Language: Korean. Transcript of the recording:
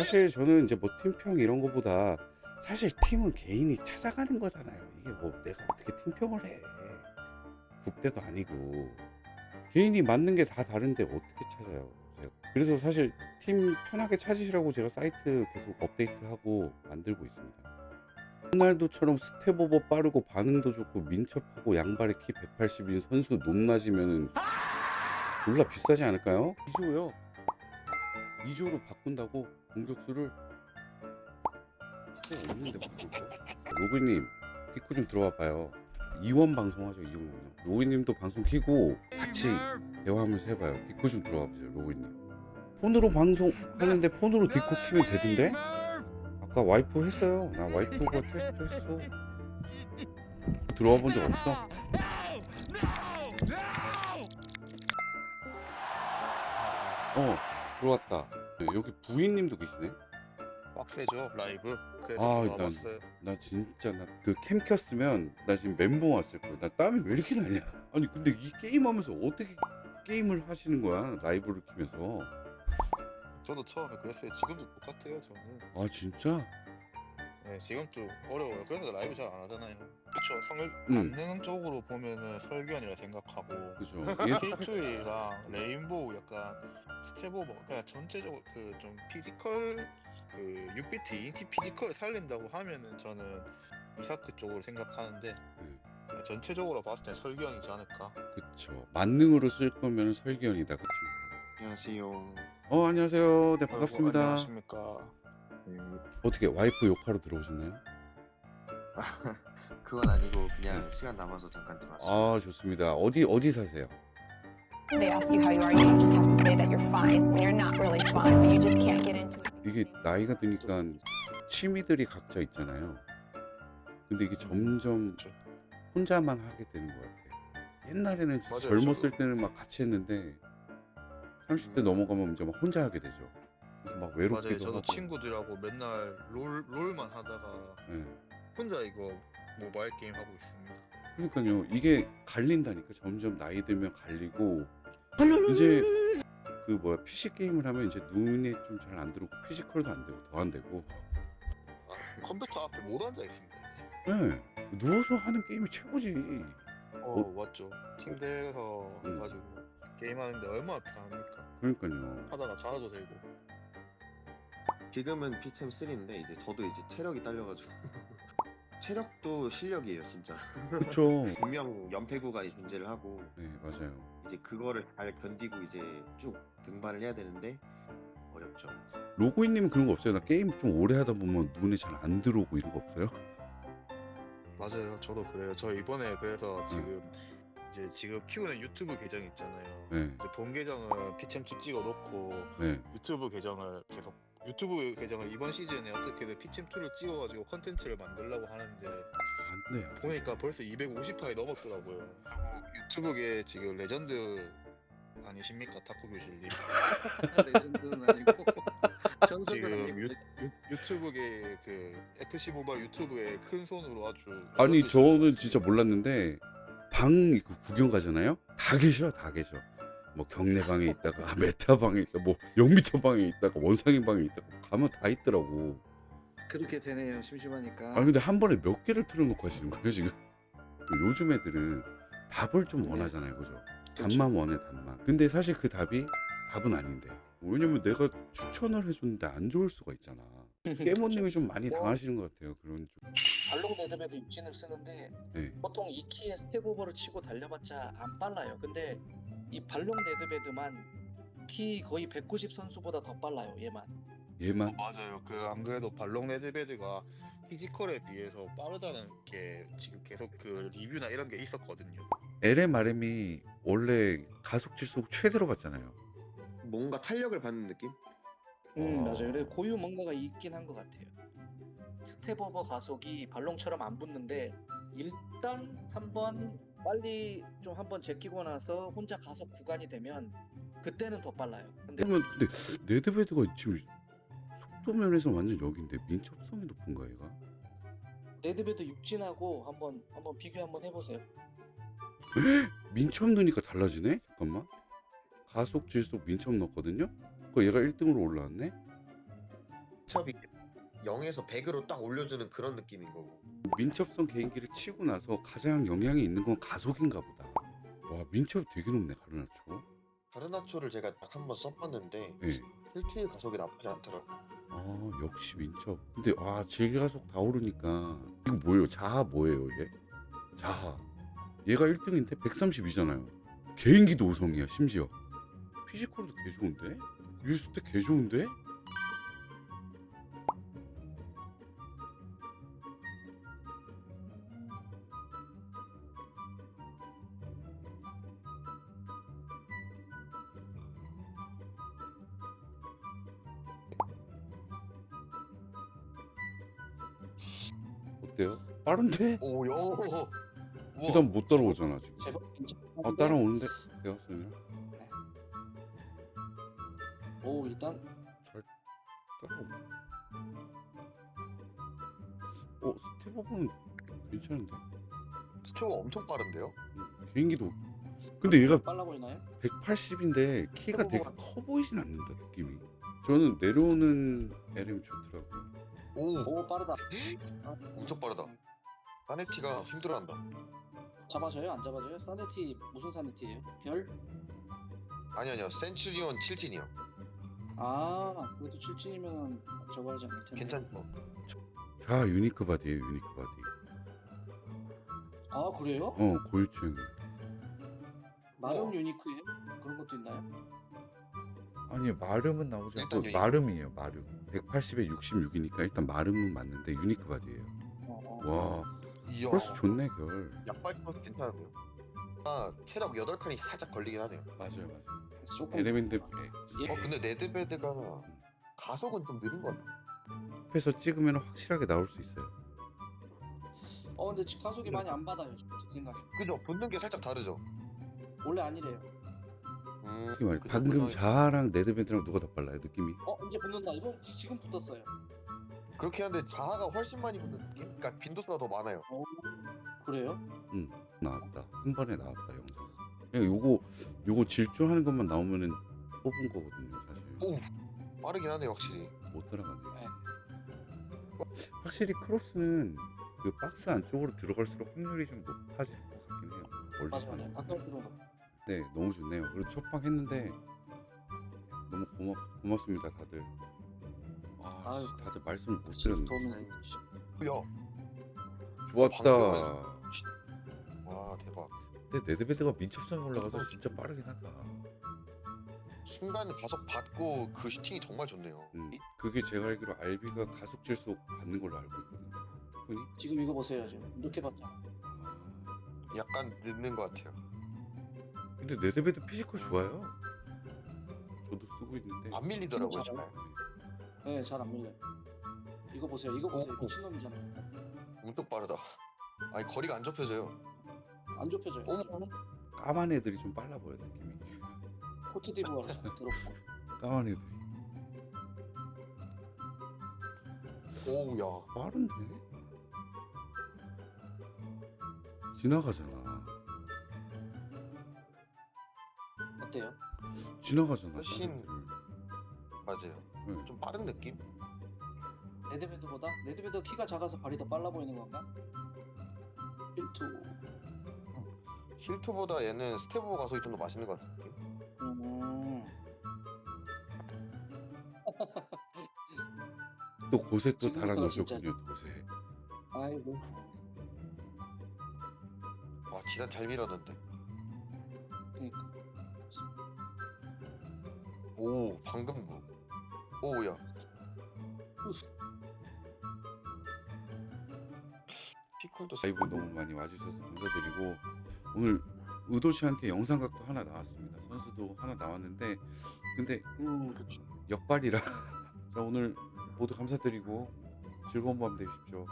사실 저는 이제 뭐 팀평 이런 거보다 사실 팀은 개인이 찾아가는 거잖아요. 이게 뭐 내가 어떻게 팀평을 해. 국대도 아니고 개인이 맞는 게 다 다른데 어떻게 찾아요. 제가. 그래서 사실 팀 편하게 찾으시라고 제가 사이트 계속 업데이트하고 만들고 있습니다. 호날두처럼 스텝 오버 빠르고 반응도 좋고 민첩하고 양발의 키 180인 선수 높낮이면은 졸라 비싸지 않을까요? 2조요. 2조로 바꾼다고 공격수를 어, 없는데? 로그님 디코 좀 들어와 봐요. 이원 방송하죠 이원 방송. 로그님도 방송 키고 같이 대화하면서 해봐요. 디코 좀 들어와 보세요 로그님. 폰으로 방송 하는데 폰으로 디코 키면 되던데? 아까 와이프 했어요. 나 와이프가 테스트 했어. 들어와 본 적 없어? 어 들어왔다. 네, 여기 부인님도 계시네. 빡세죠 라이브 그래서 아, 아, 일단- 들어와봤어요 나 진짜 나 그 캠 켰으면 나 지금 멘붕 왔을 거야. 나 땀이 왜 이렇게 나냐? 아니 근데 이 게임 하면서 어떻게 게임을 하시는 거야? 라이브를 키면서. 저도 처음에 그랬어요 지금도 똑같아요 저는 아 진짜? 네 지금도 어려워요 그래서 라이브 잘 안 하잖아요 그쵸 성 음. 반응적으로 보면은 설교환이라 생각하고 그죠. 얘 K2A랑 레인보우 약간 스텝 오버 그냥 전체적으로 그 좀 피지컬 그 6비트 2인치 피지컬을 살린다고 하면은 저는 이사크 쪽으로 생각하는데 네, 전체적으로 봤을 때 설교환이지 않을까 그쵸. 만능으로 쓸 거면 설기현이다. 그쵸. 안녕하세요. 어 안녕하세요. 네 아이고, 반갑습니다. 안녕하십니까 네, 어떻게 와이프 욕하러 들어오셨나요? 그건 아니고 그냥 시간 남아서 잠깐 들어왔어요. 아 좋습니다. 어디 어디 사세요? They ask you how you are, you just have to say that you're fine when you're not really fine, but you just can't get into it. 이게 나이가 드니까 취미들이 각자 있잖아요. 근데 이게 점점. 혼자만 하게 되는 것 같아. 옛날에는 진짜 맞아요, 젊었을 저도. 때는 막 같이 했는데 30대 음. 넘어가면 이제 막 혼자 하게 되죠. 막 맞아요 외롭기도 저도 하고. 친구들하고 맨날 롤, rol만 하다가 예. 혼자 이거 모바일 게임 하고 있습니다 그러니까요. 이게 갈린다니까 점점 나이 들면 갈리고 이제 그 뭐야 PC 게임을 하면 이제 눈에 좀 잘 안 들어오고 피지컬도 안 되고 더 안 되고. 컴퓨터 앞에 못 앉아 있습니다 이제. 예. 누워서 하는 게임이 최고지. 어 맞죠 침대에서 음. 가지고 게임하는데 얼마나 편합니까 그러니까요. 하다가 자도 되고 지금은 피챔 3인데 이제 저도 이제 체력이 딸려가지고 체력도 실력이에요 진짜. 그렇죠. 분명 연패 구간이 존재를 하고 네 맞아요. 이제 그거를 잘 견디고 이제 쭉 등반을 해야 되는데 어렵죠. 로고인님은 그런 거 없어요? 나 게임 좀 오래 하다 보면 눈에 잘 안 들어오고 이런 거 없어요? 맞아요 저도 그래요 저 이번에 그래서 지금 이제 지금 키우는 유튜브 계정 있잖아요 네, 이제 본 계정은 피챔2 찍어 놓고 네. 유튜브 계정을 계속 유튜브 계정을 이번 시즌에 어떻게든 피챔2를 찍어가지고 컨텐츠를 만들려고 하는데 안 돼요. 보니까 벌써 250화에 넘었더라고요. 유튜브계 지금 레전드 아니십니까 타쿠 교실님? 레전드는 아니고 전설은 지금 아니고 유, 유, 유 튜브계 그 FC 모바일 유튜브에 큰 손으로 아주 아니 저는. 진짜 몰랐는데 방 구경 가잖아요. 다 계셔, 다 계셔. 뭐 경내 방에 있다가 메타 방에 있다, 뭐 영미터 방에 있다가 원상인 방에 있다가 가면 다 있더라고. 그렇게 되네요 심심하니까 아니 근데 한 번에 몇 개를 틀어놓고 하시는 거예요 지금? 요즘 애들은 답을 좀 네. 원하잖아요, 그죠? 그렇죠. 답만 원해 답만. 근데 사실 그 답이 답은 아닌데. 왜냐면 내가 추천을 해줬는데 안 좋을 수가 있잖아. 깨모님이 좀 많이 뭐- 당하시는 것 같아요. 그런 좀. 발롱 네드베도 육진을 쓰는데 네. 보통 2키에 스텝 오버를 치고 달려봤자 안 빨라요 근데 이 발롱 네드베드만 키 거의 190 선수보다 더 빨라요 얘만 얘만 맞아요. 그 안 그래도 발롱 레드베드가 피지컬에 비해서 빠르다는 게 지금 계속 그 리뷰나 이런 게 있었거든요. LMRM이 원래 가속 질속 최대로 봤잖아요. 뭔가 탄력을 받는 느낌? 음 어. 맞아요 그래 고유 뭔가가 있긴 한 것 같아요 스텝 오버 가속이 발롱처럼 안 붙는데 일단 한번 빨리 좀 한번 제끼고 나서 혼자 가속 구간이 되면 그때는 더 빨라요 근데 그러면 근데 네드베드가 지금 속도 면에서 완전 여기인데 민첩성이 높은가 얘가? 네드베드 육진하고 한번 한번 비교 한번 해보세요 민첩 넣으니까 달라지네? 잠깐만. 가속 질속 민첩 넣었거든요. 그 얘가 1등으로 올라왔네. 민첩이 0에서 100으로 딱 올려주는 그런 느낌인 거고. 민첩성 개인기를 치고 나서 가장 영향이 있는 건 가속인가 보다. 와 민첩 되게 높네 가르나초. 가르나초를 제가 딱 한 번 써봤는데 네. 힐트의 가속이 나쁘지 않더라고. 아 역시 민첩. 근데 아 질가속 다 오르니까 이거 뭐예요? 자하 뭐예요 이게? 자하. 얘가 1등인데 132잖아요. 개인기도 5성이야 심지어. 피지컬도 개 좋은데? 유스 때개 좋은데? 어때요? 빠른데? 오, 요. 기단 못 따라오잖아 지금. 제법 괜찮. 아 따라오는데 내가 쓰냐? 오 일단 따라오. 어 스텝업은 괜찮은데 스케어가 엄청 빠른데요? 음, 개인기도 근데 얘가 빨라 보이나요? 180인데 키가 되게 커 보이진 않는다 느낌이 저는 내려오는 LM 좋더라고요 오, 오 빠르다. 엄청 빠르다. 사네티가 힘들어한다. 잡아줘요? 안 잡아줘요? 사네티 무슨 사네티예요? 별? 아니 아니요, 센츄리온 7진이요. 아 그래도 7진이면 저거 하지 않을 텐데. 괜찮죠? 자 유니크 바디에요 유니크 바디 아 그래요? 어 고유층 마름 우와. 유니크예요? 그런 것도 있나요? 아니 마름은 나오지 일단 않고 유니크. 마름이에요 마름 180에 66이니까 일단 마름은 맞는데 유니크 바디에요 어, 어. 와 이야. 플러스 좋네 결 약발 플러스 괜찮아요. 아, 체력 8칸이 살짝 걸리긴 하네요. 맞아요 맞아요 그래서 조금 에레멘트 예. 어, 근데 레드베드가 가속은 좀 느린 것 같아. 앞에서 찍으면 확실하게 나올 수 있어요 어 근데 지금 가속이 많이 안 받아요 제 생각에 그죠? 붙는 게 살짝 다르죠? 원래 아니래요 음, 느낌 말이야. 그죠? 방금? 자하랑 레드밴드랑 누가 더 빨라요 느낌이 어 이제 붙는다 이번 지- 지금 붙었어요 그렇게 하는데 자하가 훨씬 많이 붙는 느낌? 그러니까 빈도수가 더 많아요. 어 그래요? 나왔다 한 번에 나왔다 영상 그냥 요거 요거 질주하는 것만 나오면은 뽑은 거거든요 사실 오, 빠르긴 하네 확실히. 못 따라가네 네. 확실히 크로스는 그 박스 안쪽으로 들어갈수록 확률이 좀 높아질 것 같긴 해요 맞아 멀리서 맞아 가까울수록 네 너무 좋네요. 그리고 첫방 했는데 너무 고맙, 고맙습니다 다들. 아 아유. 씨, 다들 말씀을 못 드렸네. 야, 좋았다. 와 대박. 근데 네드베드가 민첩성에 올라가서 진짜 빠르긴 하다. 순간 가속 받고 그 슈팅이 정말 좋네요. 음, 그게 제가 알기로 알비가 가속 질소 받는 걸로 알고 있거든요. 지금 이거 보세요 지금. 이렇게 봤죠 아, 약간 늦는 것 같아요. 근데 네드베드 피지컬 좋아요 저도 쓰고 있는데 안 밀리더라고요. 잘. 잘. 네잘 안 밀려요 이거 보세요 이거 보세요 오, 오. 미친놈이잖아요 문득 빠르다. 아니 거리가 안 좁혀져요. 안 좁혀져요 어머. 까만 애들이 좀 빨라 보여 느낌이 코트 디부아로 잘 들었고 까만 애들이 오우야. 빠른데? 지나가잖아 어때요? 지나가잖아 훨씬- 애들. 맞아요. 네. 좀 빠른 느낌? 레드베드보다? 레드베드 키가 작아서 발이 더 빨라 보이는 건가? 1투 힐트보다 얘는 스테보 가속이 좀 더 맛있는 것 같은 느낌? 음 또 곳에 또 달아놓으셨군요 곳에 아이고 와 지단 잘 밀었는데. 오 방금 뭐. 오우야. 피콜도 라이브 너무 많이 와주셔서 감사드리고 오늘 의도치 않게 영상각도 하나 나왔습니다 선수도 하나 나왔는데 근데 음. 역발이라 자 오늘 모두 감사드리고 즐거운 밤 되십시오